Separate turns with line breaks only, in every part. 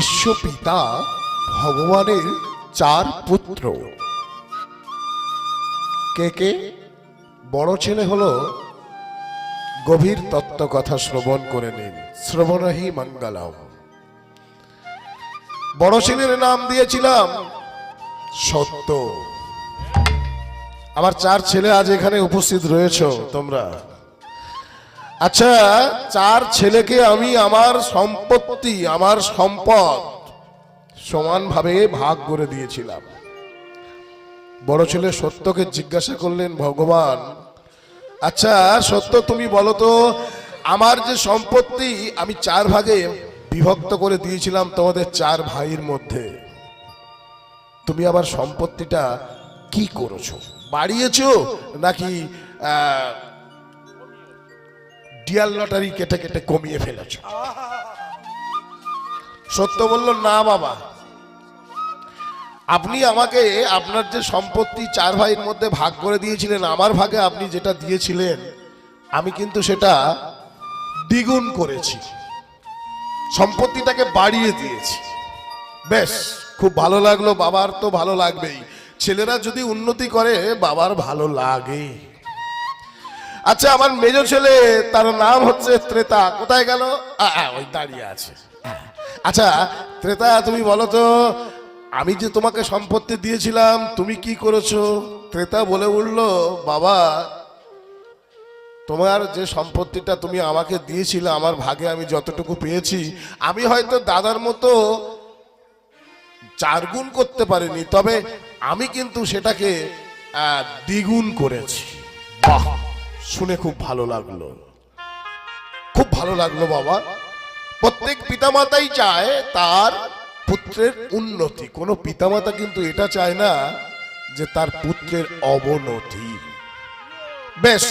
বিশ্বপিতা ভগবানের চার পুত্র। কে কে? বড় ছেলে হলো গভীর তত্ত্ব কথা শ্রবণ করে নিন। শ্রবণহি মঙ্গলম। বড় ছেলের নাম দিয়েছিলাম সত্য। আমার চার ছেলে আজ এখানে উপস্থিত রয়েছে তোমরা। আচ্ছা চার ছেলেকে আমি আমার সম্পত্তি, আমার সম্পদ সমানভাবে ভাগ করে দিয়েছিলাম। বড় ছেলে সত্যকে জিজ্ঞাসা করলেন, ভগবান আচ্ছা সত্য তুমি বলো তো, আমার যে সম্পত্তি আমি চার ভাগে বিভক্ত করে দিয়েছিলাম তোমাদের চার ভাইয়ের মধ্যে, তুমি আবার সম্পত্তিটা কি করেছ? বাড়িয়েছো নাকি ডিয়াল লটারি কেটে কেটে কমিয়ে ফেলেছ। সত্য বলল, না বাবা। আপনি আমাকে আপনার যে সম্পত্তি চার ভাইয়ের মধ্যে ভাগ করে দিয়েছিলেন, আমার ভাগে আপনি যেটা দিয়েছিলেন, আমি কিন্তু সেটা দ্বিগুণ করেছি। সম্পত্তিটাকে বাড়িয়ে দিয়েছি। বেশ খুব ভালো লাগল, বাবার তো ভালো লাগবেই। ছেলেরা যদি উন্নতি করে, বাবার ভালো লাগে। আচ্ছা আমার মেজ ছেলে, তার নাম হচ্ছে ত্রেতা। কোথায় গেল? ওই দাঁড়িয়ে আছে। আচ্ছা ত্রেতা, তুমি বলো তো, আমি যে তোমাকে সম্পত্তি দিয়েছিলাম, তুমি কি করেছ? ত্রেতা বলে উঠল, বাবা, তোমার যে সম্পত্তিটা তুমি আমাকে দিয়েছিলে, আমার ভাগে আমি যতটুকু পেয়েছি, আমি হয়তো দাদার মতো চার গুণ করতে পারিনি, তবে আমি কিন্তু সেটাকে দ্বিগুণ করেছি। বাহ! শুনে খুব ভালো লাগল। খুব ভালো লাগল বাবা। প্রত্যেক পিতামাতাই চায় তার পুত্রের উন্নতি। কোনো পিতামাতা কিন্তু এটা চায় না যে তার পুত্রের অবনতি। বেশ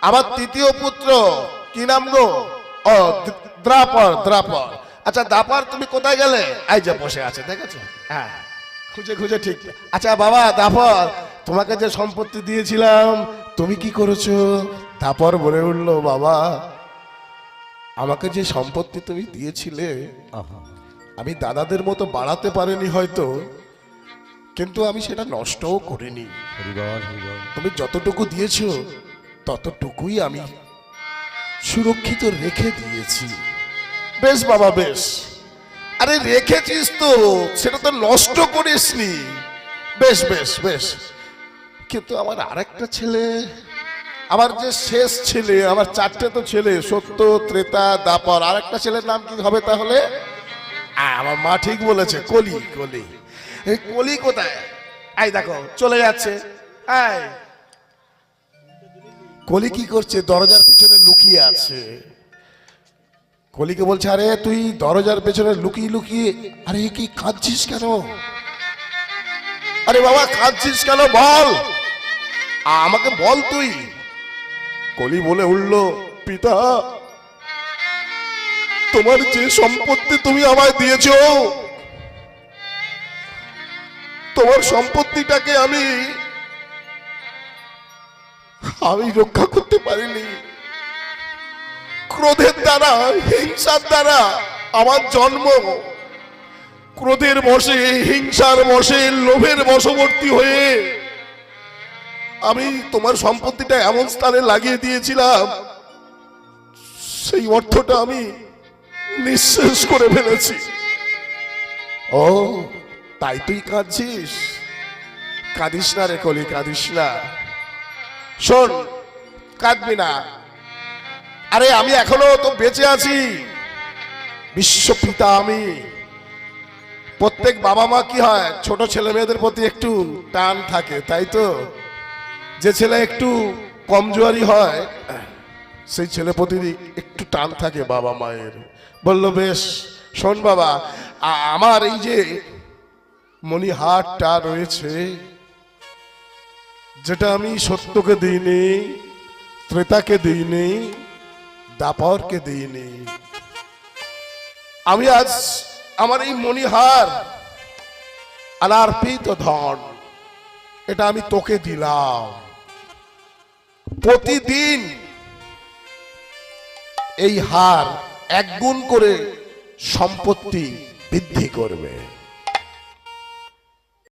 আমার তৃতীয় পুত্র, কি নাম গো? ও দ্রাপর দ্রাপর। আচ্ছা দাপার তুমি কোথায় গেলে? এই যে বসে আছে, দেখেছ? হ্যাঁ খুঁজে খুঁজে ঠিক। আচ্ছা বাবা দাপর তোমাকে যে সম্পত্তি দিয়েছিলাম তুমি কি করেছ? তারপর বলে উঠল বাবা আমাকে যে সম্পত্তি তুমি দিয়েছিলে আমি দাদাদের মতো বাড়াতে পারিনি হয়তো কিন্তু আমি সেটা নষ্টও করিনি। তুমি যতটুকু দিয়েছ ততটুকুই আমি সুরক্ষিত রেখে দিয়েছি। বেশ বাবা বেশ। আরে রেখেছিস তো সেটা তো নষ্ট করিসনি। বেশ বেশ বেশ। কিন্তু আমার আরেকটা ছেলে, আমার যে শেষ ছেলে, আমার চারটে তো ছেলে, সত্য, ত্রেতা, দাপর, আরেকটা ছেলের নাম কি হবে তাহলে? আমার মা ঠিক বলেছে, কলি কলি। কলি কোথায়? এই দেখো, চলে যাচ্ছে। কলি কি করছে? দরজার পিছনে লুকিয়ে আছে। কলিকে বলছে, আরে তুই দরজার পেছনে লুকিয়ে লুকিয়ে, আরে কি কাঁদছিস কেন? আরে বাবা, কাঁদছিস কেন? বল। আমাকে বল তুই। কলি বলে উঠল, পিতা, তোমার যে সম্পত্তি তুমি আমায় দিয়েছ, তোমার সম্পত্তিটাকে আমি আমি রক্ষা করতে পারিনি। ক্রোধের দ্বারা, হিংসার দ্বারা আমার জন্ম। ক্রোধের বসে হিংসার বসে লোভের বশবর্তী হয়ে আমি তোমার সম্পত্তিটা এমন স্থানে লাগিয়ে দিয়েছিলাম, সেই অর্থটা আমি নিঃশেষ করে ফেলেছি। ও, তাই তুই কাঁদছিস? কাঁদিস না রে কলি, কাঁদিস না। শোন, কাঁদবি না। আরে, আমি এখনও তো বেঁচে আছি। বিশ্ব বিশ্বপিতা আমি। প্রত্যেক বাবা মা কি হয়, ছোট ছেলে মেয়েদের প্রতি একটু টান থাকে, তাই তো? যে ছেলে একটু কমজোয়ারি হয়, সেই ছেলে প্রতি একটু টান থাকে বাবা মায়ের। বলল, বেশ, শোন বাবা আমার এই যে মণিহারটা রয়েছে, যেটা আমি সত্যকে দিইনি, ত্রেতাকে দিইনি, দাপরকে দিইনি। আমি আজ আমার এই মণিহার অনার্পিত ধন, এটা আমি তোকে দিলাম। প্রতিদিন এই হার এক গুণ করে সম্পত্তি বৃদ্ধি করবে।